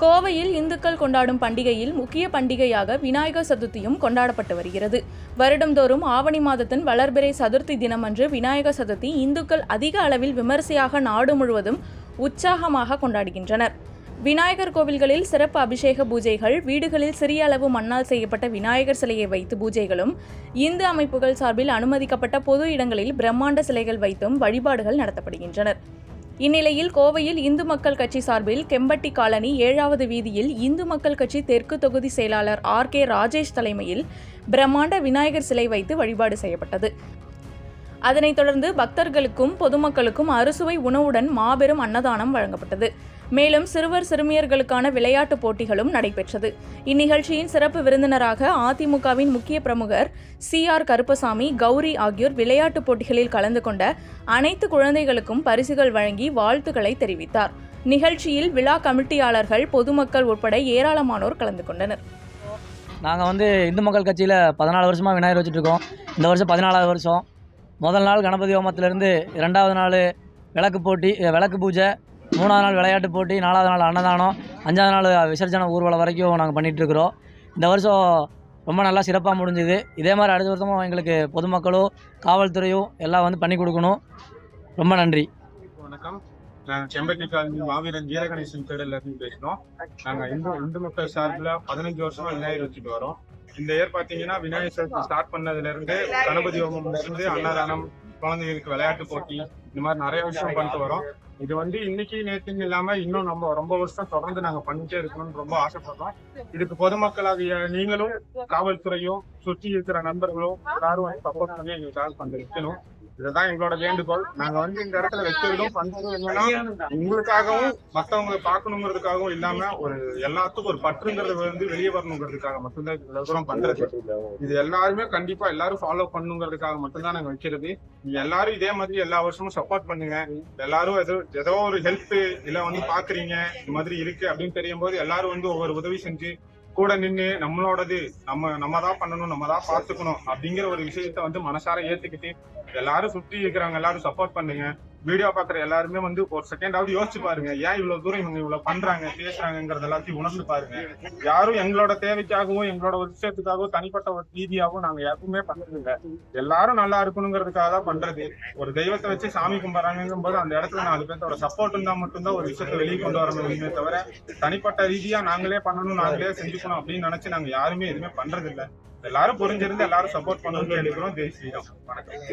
கோவையில் இந்துக்கள் கொண்டாடும் பண்டிகையில் முக்கிய பண்டிகையாக விநாயகர் சதுர்த்தியும் கொண்டாடப்பட்டு வருகிறது. வருடந்தோறும் ஆவணி மாதத்தின் வளர்பிறை சதுர்த்தி தினமன்று விநாயகர் சதுர்த்தி இந்துக்கள் அதிக அளவில் விமரிசையாக நாடு முழுவதும் உற்சாகமாக கொண்டாடுகின்றனர். விநாயகர் கோவில்களில் சிறப்பு அபிஷேக பூஜைகள் வீடுகளில் சிறிய அளவு மண்ணால் செய்யப்பட்ட விநாயகர் சிலையை வைத்து பூஜைகளும் இந்து அமைப்புகள் சார்பில் அனுமதிக்கப்பட்ட பொது இடங்களில் பிரம்மாண்ட சிலைகள் வைத்தும் வழிபாடுகள் நடத்தப்படுகின்றனர். இந்நிலையில் கோவையில் இந்து மக்கள் கட்சி சார்பில் கெம்பட்டி காலனி ஏழாவது வீதியில் இந்து மக்கள் கட்சி தெற்கு தொகுதி செயலாளர் ஆர் கே ராஜேஷ் தலைமையில் பிரம்மாண்ட விநாயகர் சிலை வைத்து வழிபாடு செய்யப்பட்டது. அதனைத் தொடர்ந்து பக்தர்களுக்கும் பொதுமக்களுக்கும் அறுசுவை உணவுடன் மாபெரும் அன்னதானம் வழங்கப்பட்டது. மேலும் சிறுவர் சிறுமியர்களுக்கான விளையாட்டுப் போட்டிகளும் நடைபெற்றது. இந்நிகழ்ச்சியின் சிறப்பு விருந்தினராக அதிமுகவின் முக்கிய பிரமுகர் சி ஆர் கருப்பசாமி கௌரி ஆகியோர் விளையாட்டுப் போட்டிகளில் கலந்து கொண்ட அனைத்து குழந்தைகளுக்கும் பரிசுகள் வழங்கி வாழ்த்துக்களை தெரிவித்தார். நிகழ்ச்சியில் விழா கமிட்டியாளர்கள் பொதுமக்கள் உட்பட ஏராளமானோர் கலந்து கொண்டனர். நாங்கள் வந்து இந்து மக்கள் கட்சியில் பதினாலு வருஷமாக விநாயகர் வச்சுட்ருக்கோம் இந்த வருஷம் பதினாலாவது வருஷம். முதல் நாள் கணபதி ஹோமத்திலேருந்து ரெண்டாவது நாள் விளக்கு போட்டி விளக்கு பூஜை மூணாவது நாள் விளையாட்டு போட்டி நாலாவது நாள் அன்னதானம் அஞ்சாவது நாள் விசர்ஜன ஊர்வலம் வரைக்கும் நாங்கள் பண்ணிகிட்ருக்குறோம் இந்த வருஷம் ரொம்ப நல்லா சிறப்பாக முடிஞ்சுது. இதே மாதிரி அடுத்த வருஷமும் எங்களுக்கு பொதுமக்களும் காவல்துறையும் எல்லாம் வந்து பண்ணி கொடுக்கணும். ரொம்ப நன்றி. வணக்கம். நாங்கள் செம்பட்டி காலனி மாவீரன் வீரகணேசன் தேடல இருந்து பேசுறோம் நாங்க இந்து இந்து மக்கள் சார்பில் பதினஞ்சு வருஷமாக விநாயகர் வச்சுட்டு வரோம். இந்த இயர் பாத்தீங்கன்னா விநாயகர் சதுர்த்தி ஸ்டார்ட் பண்ணதுல இருந்து கணபதி ஹோமம்ல இருந்து அன்னதானம் குழந்தைகளுக்கு விளையாட்டு போட்டி இந்த மாதிரி நிறைய விஷயம் பண்ணிட்டு வரோம். இது வந்து இன்னைக்கு நேற்றுன்னு இல்லாம இன்னும் நம்ம ரொம்ப வருஷம் தொடர்ந்து நாங்க பண்ணிட்டே இருக்கணும்னு ரொம்ப ஆசைப்படுறோம். இதுக்கு பொதுமக்களாகிய நீங்களும் காவல்துறையும் சுற்றி இருக்கிற நண்பர்களும் எல்லாரும் சப்போர்ட் பண்ணி எங்களுக்காக பண்ண வைக்கணும் இதுதான் எங்களோட வேண்டுகோள். நாங்க வந்து இந்த இடத்துல வைக்கிறதும் பண்றதும் என்னன்னா உங்களுக்காகவும் மத்தவங்க பாக்கணுங்கிறதுக்காகவும் இல்லாம ஒரு எல்லாத்துக்கும் ஒரு பற்றுங்கிறது வந்து வெளியே வரணுங்கிறதுக்காக மட்டும்தான் இவ்வளவு தூரம் பண்றது. இது எல்லாருமே கண்டிப்பா எல்லாரும் ஃபாலோ பண்ணுங்கிறதுக்காக மட்டும்தான் நாங்க வைக்கிறது. நீங்க எல்லாரும் இதே மாதிரி எல்லா வருஷமும் சப்போர்ட் பண்ணுங்க. எல்லாரும் ஏதோ ஏதோ ஒரு ஹெல்ப் இல்ல வந்து பாக்குறீங்க. இந்த மாதிரி இருக்கு அப்படின்னு தெரியும் போது எல்லாரும் வந்து ஒவ்வொரு உதவி செஞ்சு கூட நின்று நம்மளோடது நம்ம நம்ம தான் பண்ணணும் நம்ம தான் பார்த்துக்கணும் அப்படிங்கிற ஒரு விஷயத்த வந்து மனசார ஏத்துக்கிட்டு எல்லாரும் சுற்றி இருக்கிறவங்க எல்லாரும் சப்போர்ட் பண்ணுங்க. வீடியோ பார்க்குற எல்லாருமே வந்து ஒரு செகண்டாவது யோசிச்சு பாருங்க. ஏன் இவ்வளவு தூரம் இவங்க இவ்வளவு பண்றாங்க பேசுறாங்கிறது எல்லாத்தையும் உணர்ந்து பாருங்க. யாரும் எங்களோட தேவைக்காகவும் எங்களோட ஒரு விஷயத்துக்காகவும் தனிப்பட்ட ஒரு ரீதியாகவும் நாங்க எப்பவுமே பண்ணுறதில்ல எல்லாரும் நல்லா இருக்கணுங்கிறதுக்காக தான் பண்றது. ஒரு தெய்வத்தை வச்சு சாமி கும்பிட்றாங்கும் போது அந்த இடத்துல நாலு பேர்த்தோட சப்போர்ட் இருந்தா மட்டும்தான் ஒரு விஷயத்தை வெளியே கொண்டு வர முடியுமே தவிர தனிப்பட்ட ரீதியா நாங்களே பண்ணணும் நாங்களே செஞ்சுக்கணும் அப்படின்னு நினைச்சு நாங்க யாருமே எதுவுமே பண்றது எல்லாரும் புரிஞ்சிருந்து எல்லாரும் சப்போர்ட் பண்ணணும்னு கேட்டுக்கிறோம். ஜெய் ஸ்ரீராம். வணக்கம்.